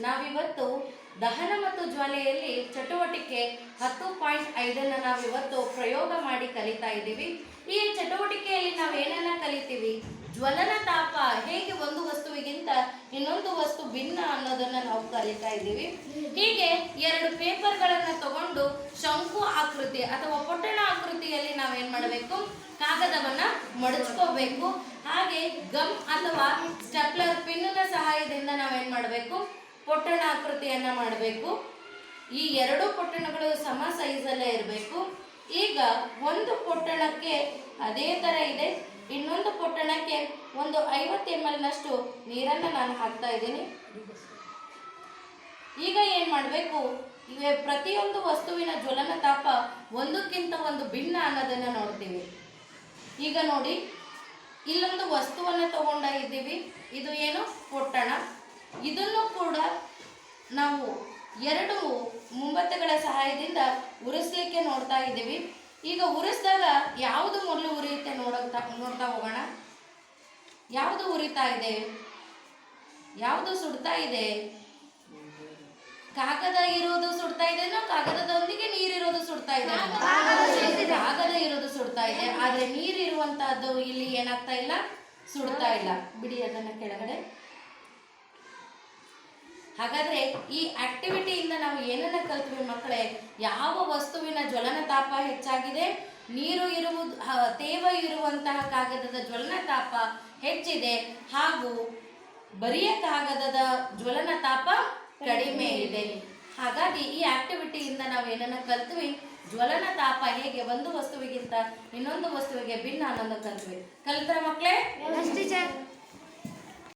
ನಾವಿವತ್ತು ದಹನ ಮತ್ತು ಜ್ವಾಲೆಯಲ್ಲಿ ಚಟುವಟಿಕೆ ಹತ್ತು ಪಾಯಿಂಟ್ ಐದನ್ನು ನಾವಿವತ್ತು ಪ್ರಯೋಗ ಮಾಡಿ ಕಲಿತಾ ಇದ್ದೀವಿ. ಈ ಚಟುವಟಿಕೆಯಲ್ಲಿ ನಾವು ಏನನ್ನ ಕಲಿತೀವಿ? ಜ್ವಲನ ತಾಪ ಹೇಗೆ ಒಂದು ವಸ್ತುವಿಗಿಂತ ಇನ್ನೊಂದು ವಸ್ತು ಭಿನ್ನ ಅನ್ನೋದನ್ನ ನಾವು ಕಲಿತಾ ಇದ್ದೀವಿ. ಹೀಗೆ ಎರಡು ಪೇಪರ್ಗಳನ್ನು ತಗೊಂಡು ಶಂಕು ಆಕೃತಿ ಅಥವಾ ಪೊಟ್ಟಣ ಆಕೃತಿಯಲ್ಲಿ ನಾವೇನ್ ಮಾಡಬೇಕು? ಕಾಗದವನ್ನ ಮಡಚ್ಕೋಬೇಕು. ಹಾಗೆ ಗಮ್ ಅಥವಾ ಸ್ಟೆಪ್ಲರ್ ಪಿನ್ನ ಸಹಾಯದಿಂದ ನಾವೇನ್ ಮಾಡಬೇಕು ಪೊಟ್ಟಣ ಆಕೃತಿಯನ್ನು ಮಾಡಬೇಕು. ಈ ಎರಡು ಪೊಟ್ಟಣಗಳು ಸಮ ಸೈಜಲ್ಲೇ ಇರಬೇಕು. ಈಗ ಒಂದು ಪೊಟ್ಟಣಕ್ಕೆ ಅದೇ ಥರ ಇದೆ. ಇನ್ನೊಂದು ಪೊಟ್ಟಣಕ್ಕೆ ಒಂದು ಐವತ್ತು ಎಂ ಎಲ್ನಷ್ಟು ನೀರನ್ನು ನಾನು ಹಾಕ್ತಾ ಇದ್ದೀನಿ. ಈಗ ಏನು ಮಾಡಬೇಕು? ಇವೆ ಪ್ರತಿಯೊಂದು ವಸ್ತುವಿನ ಜ್ವಲನ ತಾಪ ಒಂದಕ್ಕಿಂತ ಒಂದು ಭಿನ್ನ ಅನ್ನೋದನ್ನು ನೋಡ್ತೀವಿ. ಈಗ ನೋಡಿ, ಇಲ್ಲೊಂದು ವಸ್ತುವನ್ನು ತಗೊಂಡ ಇದ್ದೀವಿ. ಇದು ಏನು? ಪೊಟ್ಟಣ. ಇದನ್ನು ಕೂಡ ನಾವು ಎರಡು ಮುಂಬತ್ತುಗಳ ಸಹಾಯದಿಂದ ಉರಿಸ್ಲಿಕ್ಕೆ ನೋಡ್ತಾ ಇದ್ದೀವಿ. ಈಗ ಉರಿಸಿದಾಗ ಯಾವುದು ಮೊದಲು ಉರಿಯುತ್ತೆ ನೋಡೋಗ್ತಾ ನೋಡ್ತಾ ಹೋಗೋಣ. ಯಾವುದು ಉರಿತಾ ಇದೆ? ಯಾವುದು ಸುಡ್ತಾ ಇದೆ? ಕಾಗದ ಇರೋದು ಸುಡ್ತಾ ಇದೆನೋ ಕಾಗದದೊಂದಿಗೆ ನೀರಿರೋದು ಸುಡ್ತಾ ಇದೆ. ಕಾಗದ ಇರೋದು ಸುಡ್ತಾ ಇದೆ. ಆದ್ರೆ ನೀರಿರುವಂತಹದ್ದು ಇಲ್ಲಿ ಏನಾಗ್ತಾ ಇಲ್ಲ? ಸುಡ್ತಾ ಇಲ್ಲ. ಬಿಡಿ ಅದನ್ನ ಕೆಳಗಡೆ. ಹಾಗಾದ್ರೆ ಈ ಆಕ್ಟಿವಿಟಿಯಿಂದ ನಾವು ಏನನ್ನ ಕಲ್ತೀವಿ ಮಕ್ಕಳೇ? ಯಾವ ವಸ್ತುವಿನ ಜ್ವಲನ ತಾಪ ಹೆಚ್ಚಾಗಿದೆ? ನೀರು ಇರುವುದು ತೇವ ಇರುವಂತಹ ಕಾಗದದ ಜ್ವಲನ ತಾಪ ಹೆಚ್ಚಿದೆ ಹಾಗೂ ಬರಿಯ ಕಾಗದದ ಜ್ವಲನ ತಾಪ ಕಡಿಮೆ ಇದೆ. ಹಾಗಾಗಿ ಈ ಆಕ್ಟಿವಿಟಿಯಿಂದ ನಾವು ಏನನ್ನ ಕಲ್ತ್ವಿ? ಜ್ವಲನ ತಾಪ ಹೇಗೆ? ಒಂದು ವಸ್ತುವಿಗಿಂತ ಇನ್ನೊಂದು ವಸ್ತುವಿಗೆ ಭಿನ್ನ ಅನ್ನೋದು ಕಲ್ತ್ವಿ. ಕಲ್ತ್ರ ಮಕ್ಕಳೇ?